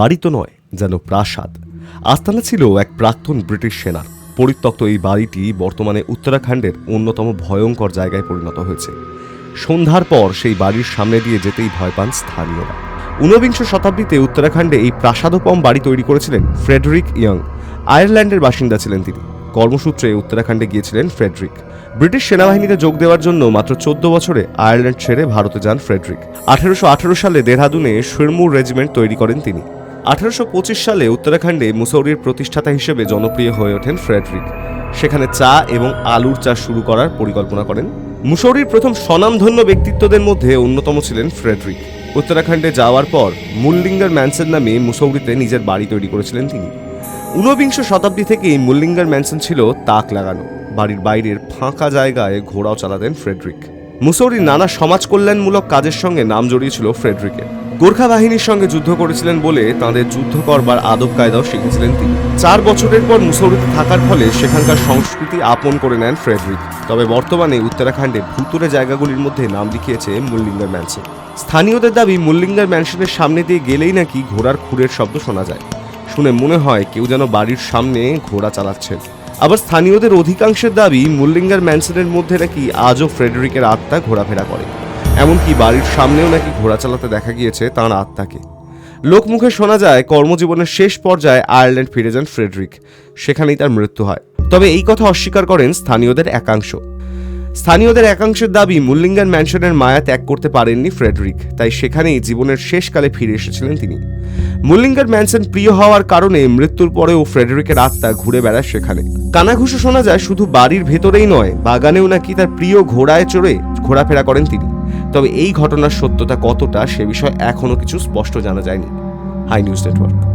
বাড়ি তো নয়, যেন প্রাসাদ। আস্তানা ছিল এক প্রাক্তন ব্রিটিশ সেনার পরিত্যক্ত এই বাড়িটি বর্তমানে উত্তরাখণ্ডের অন্যতম ভয়ঙ্কর জায়গায় পরিণত হয়েছে। সন্ধ্যার পর সেই বাড়ির সামনে দিয়ে যেতেই ভয় পান স্থানীয়রা। ঊনবিংশ শতাব্দীতে উত্তরাখণ্ডে এই প্রাসাদোপম বাড়ি তৈরি করেছিলেন ফ্রেডরিক ইয়ং। আয়ারল্যান্ডের বাসিন্দা ছিলেন তিনি। কর্মসূত্রে উত্তরাখণ্ডে গিয়েছিলেন ফ্রেডরিক। ব্রিটিশ সেনাবাহিনীতে যোগ দেওয়ার জন্য মাত্র চোদ্দ বছরে আয়ারল্যান্ড ছেড়ে ভারতে যান ফ্রেডরিক। আঠারোশো আঠারো সালে দেহরাদুনে শিরমুর রেজিমেন্ট তৈরি করেন তিনি। আঠারোশো পঁচিশ সালে উত্তরাখণ্ডে মুসৌরির প্রতিষ্ঠাতা হিসেবে জনপ্রিয় হয়ে ওঠেন ফ্রেডরিক। সেখানে চা এবং আলুর চাষ শুরু করার পরিকল্পনা করেন। মুসৌরির প্রথম স্বনামধন্য ব্যক্তিত্বদের মধ্যে অন্যতম ছিলেন ফ্রেডরিক। উত্তরাখণ্ডে যাওয়ার পর মুল্লিঙ্গার ম্যানসন নামে মুসৌরিতে নিজের বাড়ি তৈরি করেছিলেন তিনি। ঊনবিংশ শতাব্দী থেকেই মুল্লিঙ্গার ম্যানসন ছিল তাক লাগানো। বাড়ির বাইরের ফাঁকা জায়গায় ঘোড়াও চালাতেন ফ্রেডরিক। মুসৌরির নানা সমাজ কল্যাণমূলক কাজের সঙ্গে নাম জড়িয়েছিল ফ্রেডরিকের। গোর্খা বাহিনীর সঙ্গে যুদ্ধ করেছিলেন বলে তাঁদের যুদ্ধ করবার আদব কায়দাও শিখেছিলেন তিনি। চার বছরের পর মুসৌরিতে থাকার ফলে সেখানকার সংস্কৃতি আপন করে নেন ফ্রেডরিক। তবে বর্তমানে উত্তরাখণ্ডে ভুতুরে জায়গাগুলির মধ্যে নাম লিখিয়েছে মুল্লিঙ্গার ম্যানসন স্থানীয়দের দাবি, মুল্লিঙ্গার ম্যানসনের সামনে দিয়ে গেলেই নাকি ঘোড়ার খুরের শব্দ শোনা যায়। শুনে মনে হয় কেউ যেন বাড়ির সামনে ঘোড়া চালাচ্ছেন। আবার স্থানীয়দের অধিকাংশের দাবি, মুল্লিঙ্গার ম্যানসনের মধ্যে নাকি আজও ফ্রেডরিকের আত্মা ঘোরাফেরা করে। এমনকি বাড়ির সামনেও নাকি ঘোড়া চালাতে দেখা গিয়েছে তাঁর আত্মাকে। লোকমুখে শোনা যায়, কর্মজীবনের শেষ পর্যায়ে আয়ারল্যান্ড ফিরে যান ফ্রেডরিক। সেখানেই তার মৃত্যু হয়। তবে এই কথা অস্বীকার করেন স্থানীয়দের একাংশ। স্থানীয়দের একাংশের দাবি মুল্লিঙ্গার ম্যানশনের মায়া ত্যাগ করতে পারেননি ফ্রেডরিক। তাই সেখানেই জীবনের শেষকালে ফিরে এসেছিলেন তিনি। মুল্লিঙ্গার ম্যানসন প্রিয় হওয়ার কারণে মৃত্যুর পরেও ফ্রেডরিকের আত্মা ঘুরে বেড়ায় সেখানে। কানাঘুষো শোনা যায়, শুধু বাড়ির ভেতরেই নয়, বাগানেও নাকি তার প্রিয় ঘোড়ায় চড়ে ঘোরাফেরা করেন তিনি। তবে এই ঘটনার সত্যতা কতটা সে বিষয়ে এখনও কিছু স্পষ্ট জানা যায়নি। Hi news network.